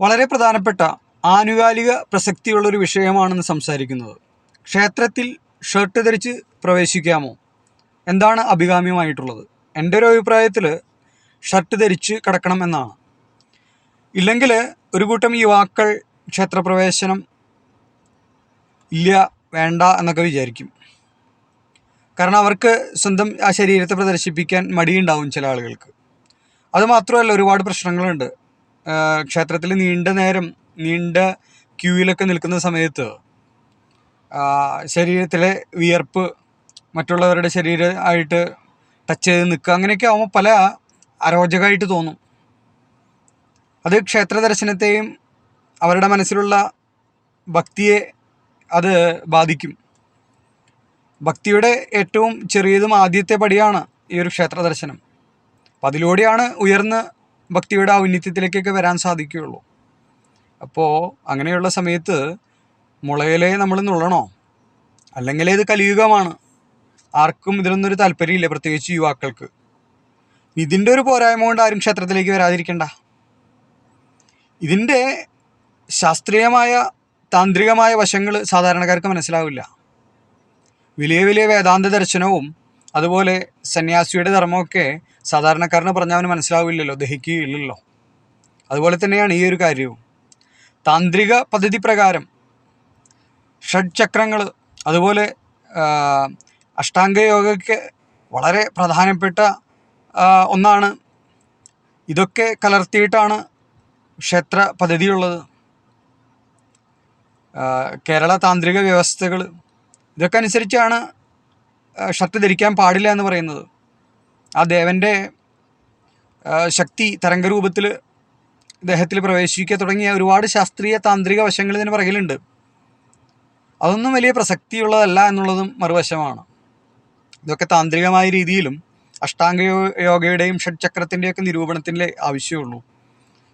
വളരെ പ്രധാനപ്പെട്ട ആനുകാലിക പ്രസക്തിയുള്ളൊരു വിഷയമാണെന്ന് സംസാരിക്കുന്നത്. ക്ഷേത്രത്തിൽ ഷർട്ട് ധരിച്ച് പ്രവേശിക്കാമോ? എന്താണ് അഭികാമ്യമായിട്ടുള്ളത്? എന്റെ ഒരു അഭിപ്രായത്തിൽ ഷർട്ട് ധരിച്ച് കിടക്കണം എന്നാണ്. ഇല്ലെങ്കിൽ ഒരു കൂട്ടം യുവാക്കൾ ക്ഷേത്രപ്രവേശനം ഇല്ല വേണ്ട എന്നൊക്കെ വിചാരിക്കും. കാരണം അവർക്ക് സ്വന്തം ആ ശരീരത്തെ പ്രദർശിപ്പിക്കാൻ മടിയുണ്ടാവും ചില ആളുകൾക്ക്. അതുമാത്രമല്ല ഒരുപാട് പ്രശ്നങ്ങളുണ്ട്. ക്ഷേത്രത്തിൽ നീണ്ട നേരം നീണ്ട ക്യൂവിലൊക്കെ നിൽക്കുന്ന സമയത്ത് ശരീരത്തിലെ വിയർപ്പ് മറ്റുള്ളവരുടെ ശരീരമായിട്ട് ടച്ച് ചെയ്ത് നിൽക്കുക. അങ്ങനെയൊക്കെ ആകുമ്പോൾ പല അരോചകമായിട്ട് തോന്നും. അത് ക്ഷേത്ര ദർശനത്തെയും അവരുടെ മനസ്സിലുള്ള ഭക്തിയെ അത് ബാധിക്കും. ഭക്തിയുടെ ഏറ്റവും ചെറിയതും ആദ്യത്തെ പടിയാണ് ഈ ഒരു ക്ഷേത്ര ദർശനം. അപ്പം അതിലൂടെയാണ് ഉയർന്ന് ഭക്തിയുടെ ഔന്നിത്യത്തിലേക്കൊക്കെ വരാൻ സാധിക്കുകയുള്ളൂ. അപ്പോൾ അങ്ങനെയുള്ള സമയത്ത് മുളയിലെ നമ്മൾ നുള്ളണോ? അല്ലെങ്കിൽ ഇത് കലിയുഗമാണ്? ആർക്കും ഇതിലൊന്നും ഒരു താല്പര്യമില്ല പ്രത്യേകിച്ച് യുവാക്കൾക്ക്. ഇതിന്റെ ഒരു പോരായ്മ കൊണ്ട് ആരും ക്ഷേത്രത്തിലേക്ക് വരാതിരിക്കണ്ട. ഇതിന്റെ ശാസ്ത്രീയമായ താന്ത്രികമായ വശങ്ങൾ സാധാരണക്കാർക്ക് മനസ്സിലാവില്ല. വലിയ വലിയ വേദാന്ത ദർശനവും അതുപോലെ സന്യാസിയുടെ ധർമ്മമൊക്കെ സാധാരണക്കാരന് പറഞ്ഞാൽ അവന് മനസ്സിലാവില്ലല്ലോ ദഹിക്കുകയില്ലല്ലോ. അതുപോലെ തന്നെയാണ് ഈ ഒരു കാര്യവും. താന്ത്രിക പദ്ധതി പ്രകാരം ഷഡ്ചക്രങ്ങൾ അതുപോലെ അഷ്ടാംഗ യോഗയ്ക്ക് വളരെ പ്രധാനപ്പെട്ട ഒന്നാണ്. ഇതൊക്കെ കലർത്തിയിട്ടാണ് ക്ഷേത്ര പദ്ധതിയുള്ളത്. കേരള താന്ത്രിക വ്യവസ്ഥകൾ ഇതൊക്കെ അനുസരിച്ചാണ് ഷർട്ട് ധരിക്കാൻ പാടില്ല എന്ന് പറയുന്നത്. ആ ദേവന്റെ ശക്തി തരംഗരൂപത്തിൽ ദേഹത്തിൽ പ്രവേശിക്കുക തുടങ്ങിയ ഒരുപാട് ശാസ്ത്രീയ താന്ത്രിക വശങ്ങൾ ഇതിന് പുറകിലുണ്ട്. അതൊന്നും വലിയ പ്രസക്തിയുള്ളതല്ല എന്നുള്ളതും മറുവശമാണ്. ഇതൊക്കെ താന്ത്രികമായ രീതിയിലും അഷ്ടാംഗ യോഗയുടെയും ഷഡ്ചക്രത്തിന്റെയൊക്കെ നിരൂപണത്തിന്റെ ആവശ്യമുള്ളൂ.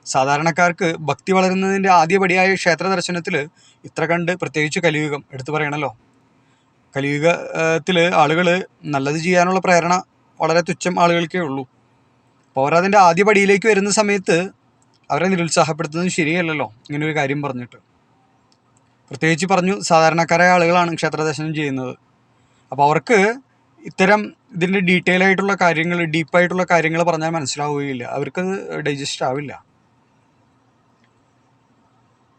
സാധാരണക്കാർക്ക് ഭക്തി വളരുന്നതിന്റെ ആദ്യപടിയായ ക്ഷേത്ര ദർശനത്തിൽ ഇത്ര കണ്ട് പ്രത്യേകിച്ച് കലിയുഗം എടുത്തു പറയണല്ലോ. കലിയുഗത്തിൽ ആളുകൾ നല്ലത് ചെയ്യാനുള്ള പ്രേരണ വളരെ തുച്ഛം ആളുകൾക്കേ ഉള്ളൂ. അപ്പോൾ അവരതിന്റെ ആദ്യ പടിയിലേക്ക് വരുന്ന സമയത്ത് അവരെ നിരുത്സാഹപ്പെടുത്തുന്നത് ശരിയല്ലല്ലോ ഇങ്ങനെ ഒരു കാര്യം പറഞ്ഞിട്ട്. പ്രത്യേകിച്ച് പറഞ്ഞു സാധാരണക്കാരായ ആളുകളാണ് ക്ഷേത്രദർശനം ചെയ്യുന്നത്. അപ്പോൾ അവർക്ക് ഇത്തരം ഇതിന്റെ ഡീറ്റെയിൽ ആയിട്ടുള്ള കാര്യങ്ങൾ ഡീപ്പായിട്ടുള്ള കാര്യങ്ങൾ പറഞ്ഞാൽ മനസ്സിലാവുകയില്ല. അവർക്കത് ഡൈജസ്റ്റ് ആവില്ല.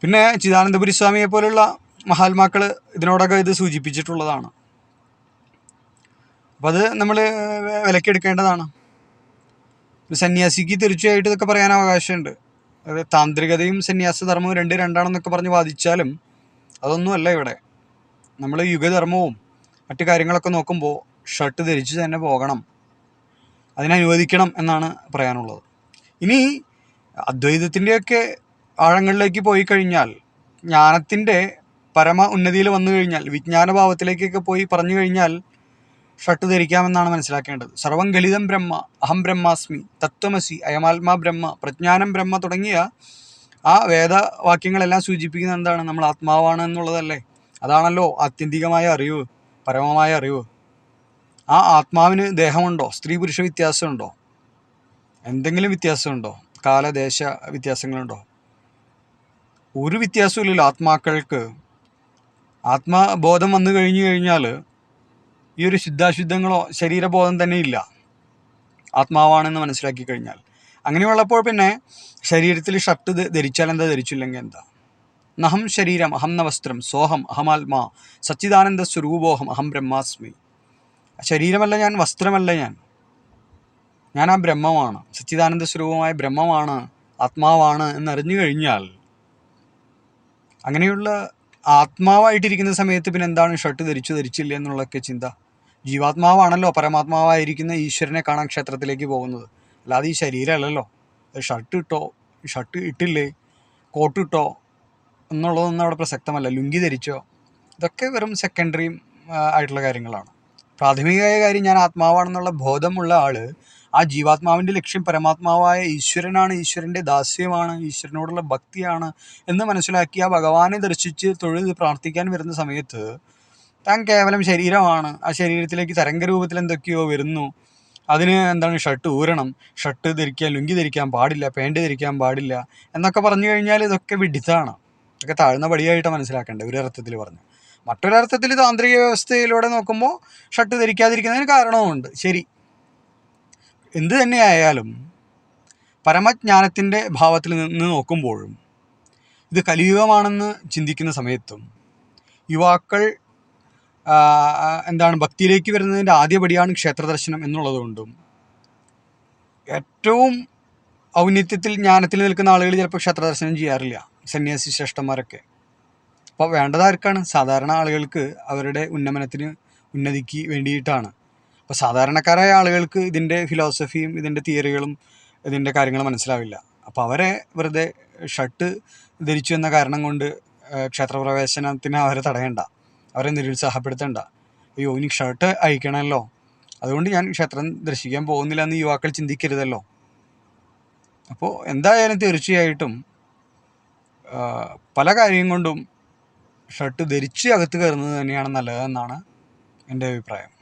പിന്നെ ചിദാനന്ദപുരി സ്വാമിയെ പോലുള്ള മഹാത്മാക്കൾ ഇതിനോടൊക്കെ ഇത് സൂചിപ്പിച്ചിട്ടുള്ളതാണ്. അപ്പം അത് നമ്മൾ വിലക്കെടുക്കേണ്ടതാണ്. ഒരു സന്യാസിക്ക് തീർച്ചയായിട്ടും ഇതൊക്കെ പറയാൻ അവകാശമുണ്ട്. അത് താന്ത്രികതയും സന്യാസധർമ്മവും രണ്ട് രണ്ടാണെന്നൊക്കെ പറഞ്ഞ് വാദിച്ചാലും അതൊന്നുമല്ല ഇവിടെ. നമ്മൾ യുഗധർമ്മവും മറ്റു കാര്യങ്ങളൊക്കെ നോക്കുമ്പോൾ ഷർട്ട് ധരിച്ച് തന്നെ പോകണം. അതിനനുവദിക്കണം എന്നാണ് പറയാനുള്ളത്. ഇനി അദ്വൈതത്തിന്റെയൊക്കെ ആഴങ്ങളിലേക്ക് പോയി കഴിഞ്ഞാൽ ജ്ഞാനത്തിന്റെ പരമ ഉന്നതിയിൽ വന്നു കഴിഞ്ഞാൽ വിജ്ഞാനഭാവത്തിലേക്കൊക്കെ പോയി പറഞ്ഞു കഴിഞ്ഞാൽ ഷട്ട് ധരിക്കാമെന്നാണ് മനസ്സിലാക്കേണ്ടത്. സർവം ഗലിതം ബ്രഹ്മ അഹം ബ്രഹ്മാസ്മി തത്വമസി അയമാത്മാ ബ്രഹ്മ പ്രജ്ഞാനം ബ്രഹ്മ തുടങ്ങിയ ആ വേദവാക്യങ്ങളെല്ലാം സൂചിപ്പിക്കുന്ന എന്താണ്? നമ്മൾ ആത്മാവാണ് എന്നുള്ളതല്ലേ? അതാണല്ലോ ആത്യന്തികമായ അറിവ് പരമമായ അറിവ്. ആ ആത്മാവിന് ദേഹമുണ്ടോ? സ്ത്രീ പുരുഷ വ്യത്യാസമുണ്ടോ? എന്തെങ്കിലും വ്യത്യാസമുണ്ടോ? കാലദേശ വ്യത്യാസങ്ങളുണ്ടോ? ഒരു വ്യത്യാസമില്ലല്ലോ ആത്മാക്കൾക്ക്. ആത്മബോധം വന്നു കഴിഞ്ഞു കഴിഞ്ഞാൽ ഈ ഒരു ശുദ്ധാശുദ്ധങ്ങളോ ശരീരബോധം തന്നെ ഇല്ല. ആത്മാവാണെന്ന് മനസ്സിലാക്കി കഴിഞ്ഞാൽ. അങ്ങനെയുള്ളപ്പോൾ പിന്നെ ശരീരത്തിൽ ഷർട്ട് ധരിച്ചാൽ എന്താ? ധരിച്ചില്ലെങ്കിൽ എന്താ? നഹം ശരീരം അഹം ന വസ്ത്രം സോഹം അഹമാത്മാ സച്ചിദാനന്ദ സ്വരൂപോഹം അഹം ബ്രഹ്മാസ്മി. ശരീരമല്ല ഞാൻ വസ്ത്രമല്ല ഞാൻ. ഞാൻ ആ ബ്രഹ്മമാണ്. സച്ചിദാനന്ദ സ്വരൂപമായ ബ്രഹ്മമാണ് ആത്മാവാണ് എന്നറിഞ്ഞു കഴിഞ്ഞാൽ അങ്ങനെയുള്ള ആത്മാവായിട്ടിരിക്കുന്ന സമയത്ത് പിന്നെ എന്താണ് ഷർട്ട് ധരിച്ചു ധരിച്ചില്ല എന്നുള്ളതൊക്കെ ചിന്ത. ജീവാത്മാവാണല്ലോ പരമാത്മാവായിരിക്കുന്ന ഈശ്വരനെ കാണാൻ ക്ഷേത്രത്തിലേക്ക് പോകുന്നത്. അല്ലാതെ ഈ ശരീരമല്ലല്ലോ. ഷർട്ട് ഇട്ടോ ഷർട്ട് ഇട്ടില്ലേ കോട്ട് ഇട്ടോ എന്നുള്ളതൊന്നും അവിടെ പ്രസക്തമല്ല. ലുങ്കി ധരിച്ചോ ഇതൊക്കെ വെറും സെക്കൻഡറിയും ആയിട്ടുള്ള കാര്യങ്ങളാണ്. പ്രാഥമികമായ കാര്യം ഞാൻ ആത്മാവാണെന്നുള്ള ബോധമുള്ള ആൾ ആ ജീവാത്മാവിന്റെ ലക്ഷ്യം പരമാത്മാവായ ഈശ്വരനാണ് ഈശ്വരന്റെ ദാസ്യമാണ് ഈശ്വരനോടുള്ള ഭക്തിയാണ് എന്ന് മനസ്സിലാക്കി ആ ഭഗവാനെ ദർശിച്ച് തൊഴുത് പ്രാർത്ഥിക്കാൻ വരുന്ന സമയത്ത് താൻ കേവലം ശരീരമാണ്. ആ ശരീരത്തിലേക്ക് തരംഗ രൂപത്തിൽ എന്തൊക്കെയോ വരുന്നു. അതിന് എന്താണ് ഷർട്ട് ഊരണം. ഷർട്ട് ധരിക്കാൻ ലുങ്കി ധരിക്കാൻ പാടില്ല പാന്റ് ധരിക്കാൻ പാടില്ല എന്നൊക്കെ പറഞ്ഞു കഴിഞ്ഞാൽ ഇതൊക്കെ വിഡിത്താണ്. ഇതൊക്കെ താഴ്ന്ന പടിയായിട്ട് മനസ്സിലാക്കേണ്ടത് ഒരു അർത്ഥത്തിൽ പറഞ്ഞു മറ്റൊരർത്ഥത്തിൽ താന്ത്രിക വ്യവസ്ഥയിലൂടെ നോക്കുമ്പോൾ ഷർട്ട് ധരിക്കാതിരിക്കുന്നതിന് കാരണവുമുണ്ട്. ശരി. എന്ത് തന്നെയായാലും പരമജ്ഞാനത്തിന്റെ ഭാവത്തിൽ നിന്ന് നോക്കുമ്പോഴും ഇത് കലിയുഗമാണെന്ന് ചിന്തിക്കുന്ന സമയത്തും യുവാക്കൾ എന്താണ് ഭക്തിയിലേക്ക് വരുന്നതിന്റെ ആദ്യപടിയാണ് ക്ഷേത്രദർശനം എന്നുള്ളതുകൊണ്ടും ഏറ്റവും ഔന്നിത്യത്തിൽ ജ്ഞാനത്തിൽ നിൽക്കുന്ന ആളുകൾ ചിലപ്പോൾ ക്ഷേത്രദർശനം ചെയ്യാറില്ല സന്യാസി ശ്രേഷ്ഠന്മാരൊക്കെ. അപ്പോൾ വേണ്ടതാർക്കാണ്? സാധാരണ ആളുകൾക്ക് അവരുടെ ഉന്നമനത്തിന് ഉന്നതിക്ക് വേണ്ടിയിട്ടാണ്. അപ്പോൾ സാധാരണക്കാരായ ആളുകൾക്ക് ഇതിന്റെ ഫിലോസഫിയും ഇതിന്റെ തിയറികളും ഇതിന്റെ കാര്യങ്ങളും മനസ്സിലാവില്ല. അപ്പോൾ അവരെ വെറുതെ ഷർട്ട് ധരിച്ചു എന്ന കാരണം കൊണ്ട് ക്ഷേത്രപ്രവേശനത്തിന് അവരെ തടയണ്ട. അവരെ നിരുത്സാഹപ്പെടുത്തണ്ട. അയ്യോ ഇനി ഷർട്ട് അയക്കണമല്ലോ അതുകൊണ്ട് ഞാൻ ക്ഷേത്രം ദർശിക്കാൻ പോകുന്നില്ല എന്ന് യുവാക്കൾ ചിന്തിക്കരുതല്ലോ. അപ്പോൾ എന്തായാലും തീർച്ചയായിട്ടും പല കാര്യം കൊണ്ടും ഷർട്ട് ധരിച്ച് അകത്ത് കയറുന്നത് തന്നെയാണ് നല്ലതെന്നാണ് എന്റെ അഭിപ്രായം.